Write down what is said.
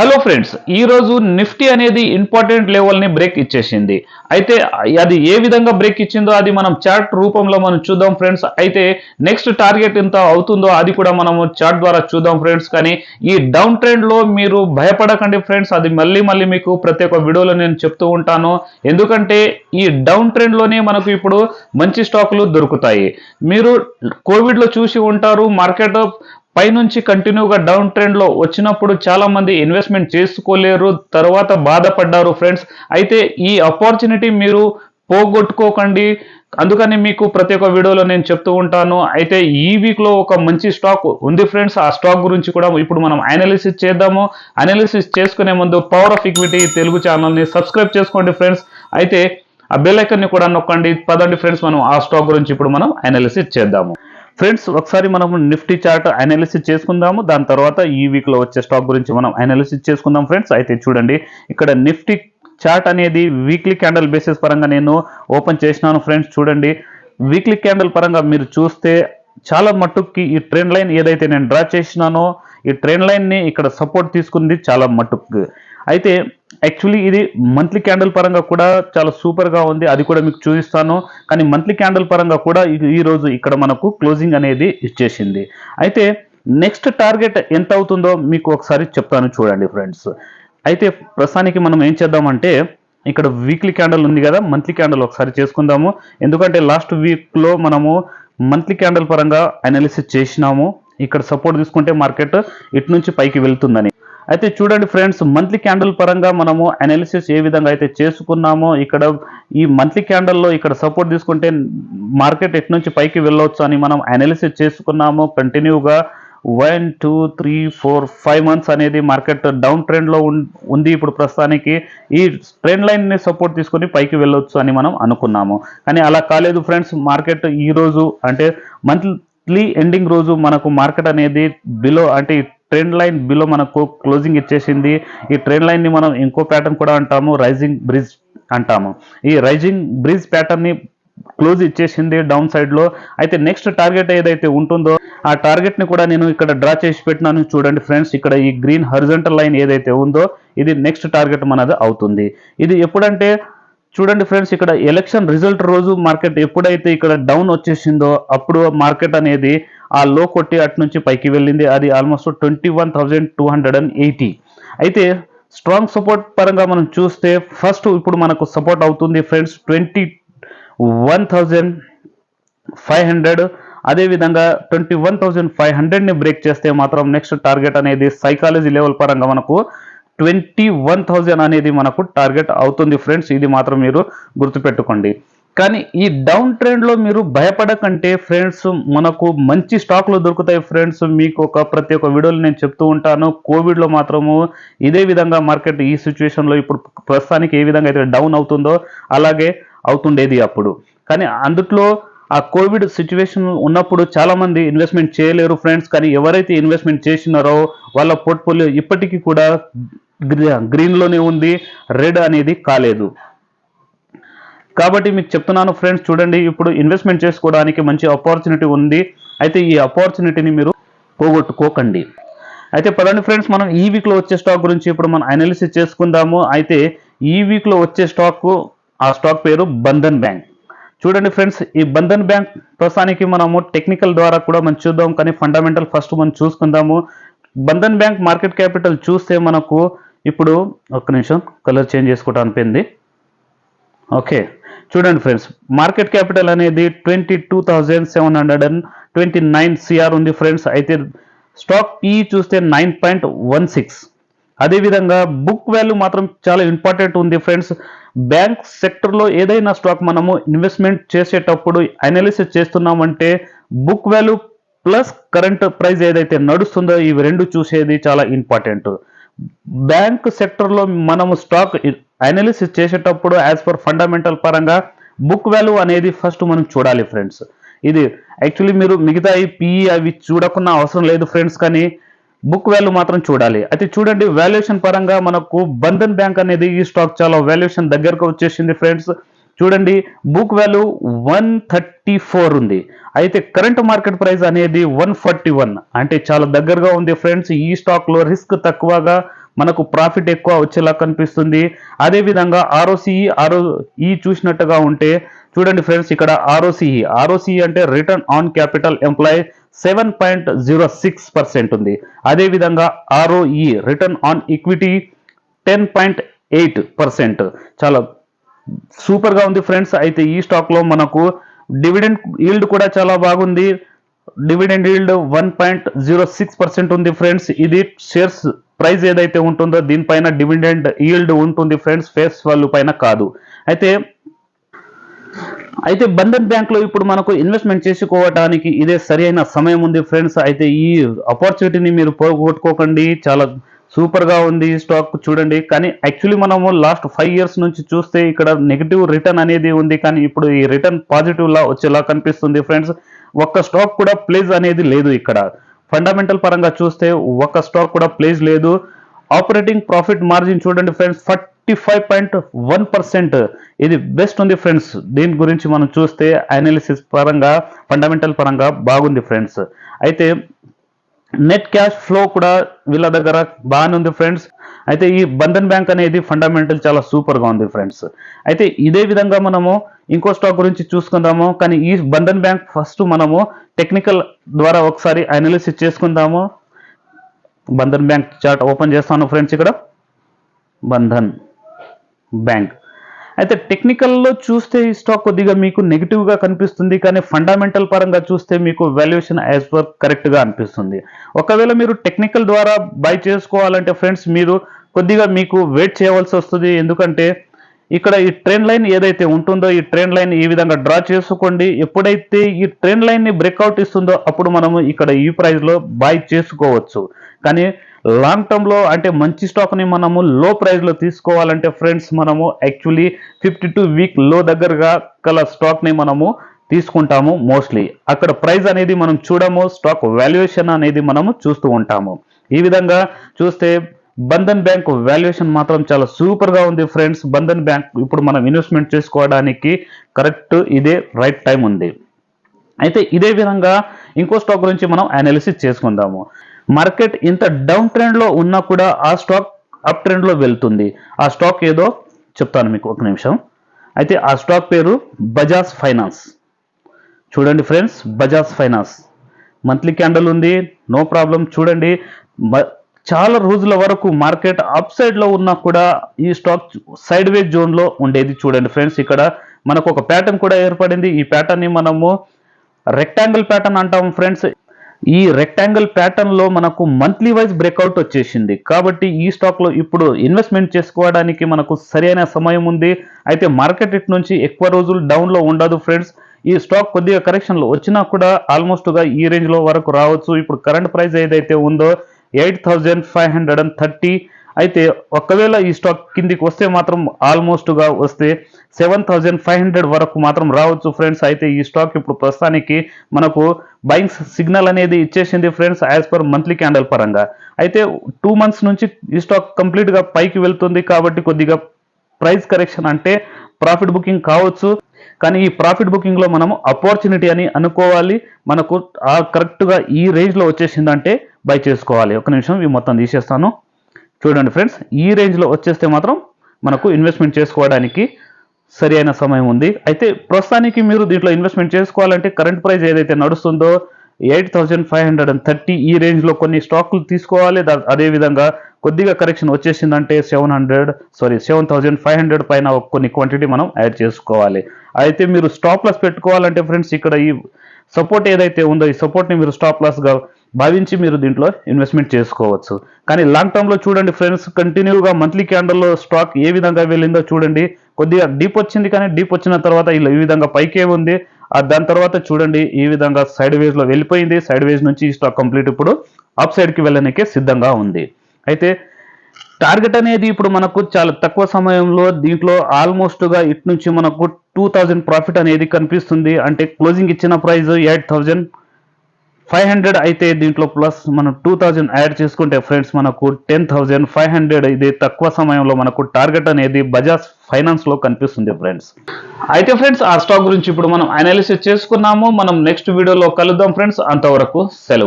Hello friends ఈ రోజు Nifty అనేది ఇంపార్టెంట్ లెవెల్ని బ్రేక్ ఇచ్చేసింది. అయితే అది ఏ విధంగా బ్రేక్ ఇచ్చిందో అది మనం చార్ట్ రూపంలో మనం చూద్దాం ఫ్రెండ్స్. అయితే నెక్స్ట్ టార్గెట్ ఎంత అవుతుందో అది కూడా మనము చార్ట్ ద్వారా చూద్దాం ఫ్రెండ్స్. కానీ ఈ డౌన్ ట్రెండ్లో మీరు భయపడకండి ఫ్రెండ్స్. అది మళ్ళీ మళ్ళీ మీకు ప్రతి ఒక్క వీడియోలో నేను చెప్తూ ఉంటాను. ఎందుకంటే ఈ డౌన్ ట్రెండ్లోనే మనకు ఇప్పుడు మంచి స్టాకులు దొరుకుతాయి. మీరు కోవిడ్లో చూసి ఉంటారు మార్కెట్ పైనుంచి కంటిన్యూగా డౌన్ ట్రెండ్లో వచ్చినప్పుడు చాలామంది ఇన్వెస్ట్మెంట్ చేసుకోలేరు తర్వాత బాధపడ్డారు ఫ్రెండ్స్. అయితే ఈ ఆపర్చునిటీ మీరు పోగొట్టుకోకండి. అందుకని మీకు ప్రతి ఒక్క వీడియోలో నేను చెప్తూ ఉంటాను. అయితే ఈ వీక్లో ఒక మంచి స్టాక్ ఉంది ఫ్రెండ్స్. ఆ స్టాక్ గురించి కూడా ఇప్పుడు మనం అనాలిసిస్ చేద్దాము. అనాలిసిస్ చేసుకునే ముందు పవర్ ఆఫ్ ఈక్విటీ తెలుగు ఛానల్ని సబ్స్క్రైబ్ చేసుకోండి ఫ్రెండ్స్. అయితే ఆ బెల్ ఐకన్ని కూడా నొక్కండి. పదండి ఫ్రెండ్స్ మనం ఆ స్టాక్ గురించి ఇప్పుడు మనం అనాలిసిస్ చేద్దాము. ఫ్రెండ్స్ ఒకసారి మనం నిఫ్టీ చార్ట్ అనాలిసిస్ చేసుకుందాము. దాని తర్వాత ఈ వీక్లో వచ్చే స్టాక్ గురించి మనం అనాలిసిస్ చేసుకుందాం ఫ్రెండ్స్. అయితే చూడండి ఇక్కడ నిఫ్టీ చార్ట్ అనేది వీక్లీ క్యాండిల్ బేసిస్ పరంగా నేను ఓపెన్ చేసినాను ఫ్రెండ్స్. చూడండి వీక్లీ క్యాండిల్ పరంగా మీరు చూస్తే చాలా మట్టుకి ఈ ట్రెండ్ లైన్ ఏదైతే నేను డ్రా చేసినానో ఈ ట్రెండ్ లైన్ని ఇక్కడ సపోర్ట్ తీసుకుంది చాలా మట్టుకు అయితే యాక్చువల్లీ ఇది మంత్లీ క్యాండిల్ పరంగా కూడా చాలా సూపర్గా ఉంది. అది కూడా మీకు చూపిస్తాను. కానీ మంత్లీ క్యాండిల్ పరంగా కూడా ఈ- రోజు ఇక్కడ మనకు క్లోజింగ్ అనేది ఇచ్చేసింది. అయితే నెక్స్ట్ టార్గెట్ ఎంత అవుతుందో మీకు ఒకసారి చెప్తాను చూడండి ఫ్రెండ్స్ అయితే ప్రస్తుతానికి మనం ఏం చేద్దామంటే ఇక్కడ వీక్లీ క్యాండిల్ ఉంది కదా మంత్లీ క్యాండిల్ ఒకసారి చేసుకుందాము. ఎందుకంటే లాస్ట్ వీక్లో మనము మంత్లీ క్యాండిల్ పరంగా అనాలిసిస్ చేసినాము. ఇక్కడ సపోర్ట్ తీసుకుంటే మార్కెట్ ఇటు నుంచి పైకి వెళ్తుందని. అయితే చూడండి ఫ్రెండ్స్ మంత్లీ క్యాండిల్ పరంగా మనము అనాలిసిస్ ఏ విధంగా అయితే చేసుకున్నామో ఇక్కడ ఈ మంత్లీ క్యాండిల్లో ఇక్కడ సపోర్ట్ తీసుకుంటే మార్కెట్ ఎటు నుంచి పైకి వెళ్ళవచ్చు అని మనం అనాలిసిస్ చేసుకున్నాము. కంటిన్యూగా one two three four five months అనేది మార్కెట్ డౌన్ ట్రెండ్లో ఉంది ఇప్పుడు ప్రస్తుతానికి. ఈ ట్రెండ్ లైన్ని సపోర్ట్ తీసుకొని పైకి వెళ్ళొచ్చు అని మనం అనుకున్నాము. కానీ అలా కాలేదు ఫ్రెండ్స్ మార్కెట్ ఈ రోజు అంటే మంత్లీ ఎండింగ్ రోజు మనకు మార్కెట్ అనేది బిలో అంటే ట్రెండ్ లైన్ బిలో మనకు క్లోజింగ్ ఇచ్చేసింది. ఈ ట్రెండ్ లైన్ని మనం ఇంకో ప్యాటర్న్ కూడా అంటాము రైజింగ్ బ్రిడ్జ్ అంటాము. ఈ రైజింగ్ బ్రిడ్జ్ ప్యాటర్న్ని క్లోజ్ ఇచ్చేసింది డౌన్ సైడ్లో. అయితే నెక్స్ట్ టార్గెట్ ఏదైతే ఉంటుందో ఆ టార్గెట్ని కూడా నేను ఇక్కడ డ్రా చేసి పెట్టినాను. చూడండి ఫ్రెండ్స్ ఇక్కడ ఈ గ్రీన్ హరిజంటల్ లైన్ ఏదైతే ఉందో ఇది నెక్స్ట్ టార్గెట్ మనది అవుతుంది. ఇది ఎప్పుడంటే చూడండి ఫ్రెండ్స్ ఇక్కడ ఎలక్షన్ రిజల్ట్ రోజు మార్కెట్ ఎప్పుడైతే ఇక్కడ డౌన్ వచ్చేసిందో అప్పుడు మార్కెట్ అనేది ఆ లో కొట్టి అటు నుంచి పైకి వెళ్ళింది. అది almost twenty one thousand two hundred and eighty అయితే స్ట్రాంగ్ సపోర్ట్ పరంగా మనం చూస్తే ఫస్ట్ ఇప్పుడు మనకు సపోర్ట్ అవుతుంది friends twenty one thousand five hundred అదేవిధంగా ట్వంటీ వన్ థౌజండ్ ఫైవ్ హండ్రెడ్ని బ్రేక్ చేస్తే మాత్రం నెక్స్ట్ టార్గెట్ అనేది సైకాలజీ లెవెల్ పరంగా మనకు ట్వంటీ వన్ థౌజండ్ అనేది మనకు టార్గెట్ అవుతుంది ఫ్రెండ్స్ ఇది మాత్రం మీరు గుర్తుపెట్టుకోండి. కానీ ఈ డౌన్ ట్రెండ్లో మీరు భయపడకంటే ఫ్రెండ్స్ మనకు మంచి స్టాక్లు దొరుకుతాయి ఫ్రెండ్స్. మీకు ఒక ప్రతి ఒక్క వీడియోలు నేను చెప్తూ ఉంటాను. కోవిడ్లో మాత్రము ఇదే విధంగా మార్కెట్ ఈ సిచ్యువేషన్లో ఇప్పుడు ప్రస్తుతానికి ఏ విధంగా అయితే డౌన్ అవుతుందో అలాగే అవుతుండేది అప్పుడు. కానీ అందుట్లో ఆ కోవిడ్ సిచ్యువేషన్ ఉన్నప్పుడు చాలామంది ఇన్వెస్ట్మెంట్ చేయలేరు ఫ్రెండ్స్. కానీ ఎవరైతే ఇన్వెస్ట్మెంట్ చేసినారో వాళ్ళ పోర్ట్ఫోలియో ఇప్పటికీ కూడా గ్రీన్లోనే ఉంది. రెడ్ అనేది కాలేదు. కాబట్టి మీకు చెప్తున్నాను ఫ్రెండ్స్ చూడండి. ఇప్పుడు ఇన్వెస్ట్మెంట్ చేసుకోవడానికి మంచి ఆపర్చునిటీ ఉంది. అయితే ఈ ఆపర్చునిటీని మీరు పోగొట్టుకోకండి. అయితే పదండి ఫ్రెండ్స్ మనం ఈ వీక్లో వచ్చే స్టాక్ గురించి ఇప్పుడు మనం అనాలిసిస్ చేసుకుందాము. అయితే ఈ వీక్లో వచ్చే స్టాక్ ఆ స్టాక్ పేరు బంధన్ బ్యాంక్. చూడండి ఫ్రెండ్స్ ఈ బంధన్ బ్యాంక్ ప్రస్తుతానికి మనము టెక్నికల్ ద్వారా కూడా మనం చూద్దాం. కానీ ఫండమెంటల్ ఫస్ట్ మనం చూసుకుందాము. బంధన్ బ్యాంక్ మార్కెట్ క్యాపిటల్ చూస్తే మనకు ఇప్పుడు ఒక్క నిమిషం కలర్ చేంజ్ చేసుకోవటం అనిపింది. ఓకే. చూడండి ఫ్రెండ్స్ మార్కెట్ క్యాపిటల్ అనేది twenty two thousand seven hundred and twenty nine CR ఉంది ఫ్రెండ్స్. అయితే స్టాక్ పీ చూస్తే నైన్ పాయింట్ వన్ సిక్స్. అదేవిధంగా బుక్ వాల్యూ మాత్రం చాలా ఇంపార్టెంట్ ఉంది ఫ్రెండ్స్. బ్యాంక్ సెక్టర్లో ఏదైనా స్టాక్ మనము ఇన్వెస్ట్మెంట్ చేసేటప్పుడు అనాలిసిస్ చేస్తున్నామంటే book value plus current price ఏదైతే నడుస్తుందో ఇవి రెండు చూసేది చాలా ఇంపార్టెంట్. బ్యాంక్ సెక్టర్లో మనము స్టాక్ అనాలిసిస్ చేసేటప్పుడు యాజ్ ఫర్ ఫండమెంటల్ పరంగా బుక్ వాల్యూ అనేది ఫస్ట్ మనం చూడాలి ఫ్రెండ్స్ ఇది యాక్చువల్లీ మీరు మిగతా పిఈ అవి చూడకున్న అవసరం లేదు ఫ్రెండ్స్ కానీ బుక్ వాల్యూ మాత్రం చూడాలి. అయితే చూడండి వాల్యుయేషన్ పరంగా మనకు బంధన్ బ్యాంక్ అనేది ఈ స్టాక్ చాలా వాల్యుయేషన్ దగ్గరకు వచ్చేసింది ఫ్రెండ్స్ చూడండి book value one thirty four ఉంది. అయితే కరెంట్ మార్కెట్ ప్రైస్ అనేది వన్ ఫార్టీ వన్ అంటే చాలా దగ్గరగా ఉంది ఫ్రెండ్స్ ఈ స్టాక్లో రిస్క్ తక్కువగా మనకు ప్రాఫిట్ ఎక్కువ వచ్చేలా కనిపిస్తుంది. అదేవిధంగా ఆర్ఓసిఈ ఆర్ఓ ఈ చూసినట్టుగా ఉంటే చూడండి ఫ్రెండ్స్ ఇక్కడ ఆర్ఓసిఈ ఆర్ఓసిఈ అంటే return on capital employ seven point zero six percent ఉంది. అదేవిధంగా ROE return on equity ten point eight percent. చాలా సూపర్గా ఉంది ఫ్రెండ్స్. అయితే ఈ స్టాక్లో మనకు డివిడెండ్ ఈల్డ్ కూడా చాలా బాగుంది. Dividend yield one point zero six percent ఉంది ఫ్రెండ్స్. ఇది షేర్స్ ప్రైస్ ఏదైతే ఉంటుందో దీనిపైన డివిడెండ్ ఈల్డ్ ఉంటుంది ఫ్రెండ్స్ ఫేస్ వాల్యూ పైన కాదు. అయితే అయితే బంధన్ బ్యాంక్లో ఇప్పుడు మనకు ఇన్వెస్ట్మెంట్ చేసుకోవడానికి ఇదే సరైన సమయం ఉంది ఫ్రెండ్స్. అయితే ఈ ఆపర్చునిటీని మీరు పోగొట్టుకోకండి. చాలా సూపర్గా ఉంది ఈ స్టాక్ చూడండి. కానీ యాక్చువల్లీ మనము లాస్ట్ ఫైవ్ ఇయర్స్ నుంచి చూస్తే ఇక్కడ నెగిటివ్ రిటర్న్ అనేది ఉంది. కానీ ఇప్పుడు ఈ రిటర్న్ పాజిటివ్ లా వచ్చేలా కనిపిస్తుంది ఫ్రెండ్స్. ఒక్క స్టాక్ కూడా ప్లేస్ అనేది లేదు ఇక్కడ. ఫండమెంటల్ పరంగా చూస్తే ఒక్క స్టాక్ కూడా ప్లేస్ లేదు. ఆపరేటింగ్ ప్రాఫిట్ మార్జిన్ చూడండి friends forty five point one percent ఇది బెస్ట్ ఉంది ఫ్రెండ్స్ దీని గురించి మనం చూస్తే అనాలిసిస్ పరంగా ఫండమెంటల్ పరంగా బాగుంది ఫ్రెండ్స్ అయితే నెట్ క్యాష్ ఫ్లో కూడా వీళ్ళ దగ్గర బాగానే ఉంది ఫ్రెండ్స్ అయితే ఈ బంధన్ బ్యాంక్ అనేది ఫండమెంటల్ చాలా సూపర్గా ఉంది ఫ్రెండ్స్ అయితే ఇదే విధంగా మనము ఇంకో స్టాక్ గురించి చూసుకుందాము. కానీ ఈ బంధన్ బ్యాంక్ ఫస్ట్ మనము టెక్నికల్ ద్వారా ఒకసారి అనాలిసిస్ చేసుకుందాము. బంధన్ బ్యాంక్ చార్ట్ ఓపెన్ చేస్తాను ఫ్రెండ్స్ ఇక్కడ. బంధన్ బ్యాంక్. అయితే టెక్నికల్లో చూస్తే ఈ స్టాక్ కొద్దిగా మీకు నెగిటివ్గా కనిపిస్తుంది కానీ ఫండమెంటల్ పరంగా చూస్తే మీకు వాల్యుయేషన్ యాజ్ పర్ కరెక్ట్గా అనిపిస్తుంది. ఒకవేళ మీరు టెక్నికల్ ద్వారా బై చేసుకోవాలంటే ఫ్రెండ్స్ మీరు కొద్దిగా మీకు వెయిట్ చేయవలసి వస్తుంది. ఎందుకంటే ఇక్కడ ఈ ట్రెండ్ లైన్ ఏదైతే ఉంటుందో ఈ ట్రెండ్ లైన్ ఈ విధంగా డ్రా చేసుకోండి. ఎప్పుడైతే ఈ ట్రెండ్ లైన్ని బ్రేక్అవుట్ ఇస్తుందో అప్పుడు మనము ఇక్కడ ఈ ప్రైజ్లో బాయ్ చేసుకోవచ్చు. కానీ లాంగ్ టర్మ్లో అంటే మంచి స్టాక్ని మనము లో ప్రైజ్లో తీసుకోవాలంటే ఫ్రెండ్స్ మనము యాక్చువల్లీ ఫిఫ్టీ టూ వీక్లో దగ్గరగా గల స్టాక్ని మనము తీసుకుంటాము మోస్ట్లీ అక్కడ ప్రైస్ అనేది మనం చూడము స్టాక్ వాల్యుయేషన్ అనేది మనము చూస్తూ ఉంటాము. ఈ విధంగా చూస్తే బంధన్ బ్యాంక్ వాల్యుయేషన్ మాత్రం చాలా సూపర్గా ఉంది ఫ్రెండ్స్ బంధన్ బ్యాంక్ ఇప్పుడు మనం ఇన్వెస్ట్మెంట్ చేసుకోవడానికి కరెక్ట్ ఇదే రైట్ టైం ఉంది. అయితే ఇదే విధంగా ఇంకో స్టాక్ గురించి మనం అనాలిసిస్ చేసుకుందాము. మార్కెట్ ఇంత డౌన్ ట్రెండ్లో ఉన్నా కూడా ఆ స్టాక్ అప్ ట్రెండ్లో వెళ్తుంది. ఆ స్టాక్ ఏదో చెప్తాను మీకు ఒక నిమిషం. అయితే ఆ స్టాక్ పేరు బజాజ్ ఫైనాన్స్ చూడండి friends Bajaj finance monthly candle ఉంది నో ప్రాబ్లం చూడండి మ- చాలా రోజుల వరకు మార్కెట్ అప్ సైడ్లో ఉన్నా కూడా ఈ స్టాక్ సైడ్ వే జోన్లో ఉండేది చూడండి ఫ్రెండ్స్. ఇక్కడ మనకు ఒక ప్యాటర్న్ కూడా ఏర్పడింది. ఈ ప్యాటర్న్ని మనము రెక్టాంగిల్ ప్యాటర్న్ అంటాం ఫ్రెండ్స్. ఈ రెక్టాంగిల్ ప్యాటర్న్లో మనకు మంత్లీ వైజ్ బ్రేక్అవుట్ వచ్చేసింది. కాబట్టి ఈ స్టాక్లో ఇప్పుడు ఇన్వెస్ట్మెంట్ చేసుకోవడానికి మనకు సరైన సమయం ఉంది. అయితే మార్కెట్ ఇట్ నుంచి ఎక్కువ రోజులు డౌన్లో ఉండదు ఫ్రెండ్స్. ఈ స్టాక్ కొద్దిగా కరెక్షన్లు వచ్చినా కూడా ఆల్మోస్ట్గా ఈ రేంజ్లో వరకు రావచ్చు. ఇప్పుడు కరెంట్ ప్రైస్ ఏదైతే ఉందో eight thousand five hundred and thirty అయితే ఒకవేళ ఈ స్టాక్ కిందికి వస్తే మాత్రం ఆల్మోస్ట్గా వస్తే సెవెన్ థౌజండ్ ఫైవ్ హండ్రెడ్ వరకు మాత్రం రావచ్చు ఫ్రెండ్స్. అయితే ఈ స్టాక్ ఇప్పుడు ప్రస్తుతానికి మనకు బయింగ్ సిగ్నల్ అనేది ఇచ్చేసింది friends as per monthly candle పరంగా. అయితే టూ మంత్స్ నుంచి ఈ స్టాక్ కంప్లీట్గా పైకి వెళ్తుంది కాబట్టి కొద్దిగా ప్రైస్ కరెక్షన్ అంటే ప్రాఫిట్ బుకింగ్ కావచ్చు. కానీ ఈ ప్రాఫిట్ బుకింగ్లో మనము ఆపర్చునిటీ అని అనుకోవాలి. మనకు ఆ కరెక్ట్గా ఈ రేంజ్లో వచ్చేసిందంటే బై చేసుకోవాలి. ఒక నిమిషం ఇవి మొత్తం తీసేస్తాను. చూడండి ఫ్రెండ్స్ ఈ రేంజ్లో వచ్చేస్తే మాత్రం మనకు ఇన్వెస్ట్మెంట్ చేసుకోవడానికి సరి అయిన సమయం ఉంది. అయితే ప్రస్తుతానికి మీరు దీంట్లో ఇన్వెస్ట్మెంట్ చేసుకోవాలంటే కరెంట్ ప్రైస్ ఏదైతే నడుస్తుందో eight thousand five hundred and thirty ఈ రేంజ్లో కొన్ని స్టాక్లు తీసుకోవాలి. అదేవిధంగా అదే విధంగా కొద్దిగా correction వచ్చేసిందంటే seven hundred sorry seven thousand five hundred పైన కొన్ని క్వాంటిటీ మనం యాడ్ చేసుకోవాలి. అయితే మీరు స్టాప్ లాస్ పెట్టుకోవాలంటే ఫ్రెండ్స్ ఇక్కడ ఈ సపోర్ట్ ఏదైతే ఉందో ఈ సపోర్ట్ని మీరు స్టాప్ లాస్గా భావించి మీరు దీంట్లో ఇన్వెస్ట్మెంట్ చేసుకోవచ్చు. కానీ లాంగ్ టర్మ్లో చూడండి ఫ్రెండ్స్ కంటిన్యూగా మంత్లీ క్యాండల్లో స్టాక్ ఏ విధంగా వెళ్ళిందో చూడండి. కొద్దిగా డీప్ వచ్చింది కానీ డీప్ వచ్చిన తర్వాత ఇలా ఈ విధంగా పైకే ఉంది. ఆ దాని తర్వాత చూడండి ఈ విధంగా సైడ్ వేజ్లో వెళ్ళిపోయింది. సైడ్ వేజ్ నుంచి ఈ స్టాక్ కంప్లీట్ ఇప్పుడు అప్ సైడ్కి వెళ్ళడానికి సిద్ధంగా ఉంది. అయితే టార్గెట్ అనేది ఇప్పుడు మనకు చాలా తక్కువ సమయంలో దీంట్లో ఆల్మోస్ట్గా ఇటు నుంచి మనకు టూ థౌజండ్ ప్రాఫిట్ అనేది కనిపిస్తుంది. అంటే క్లోజింగ్ ఇచ్చిన price eight thousand five hundred అయితే దీంట్లో ప్లస్ మనం టూ థౌజండ్ యాడ్ చేసుకుంటే ఫ్రెండ్స్ మనకు టెన్ థౌజండ్ ఫైవ్ హండ్రెడ్ ఇది తక్కువ సమయంలో మనకు టార్గెట్ అనేది బజాజ్ ఫైనాన్స్లో కనిపిస్తుంది ఫ్రెండ్స్ అయితే ఫ్రెండ్స్ ఆ స్టాక్ గురించి ఇప్పుడు మనం అనాలిసిస్ చేసుకున్నాము. మనం నెక్స్ట్ వీడియోలో కలుద్దాం ఫ్రెండ్స్ అంతవరకు సెలవు.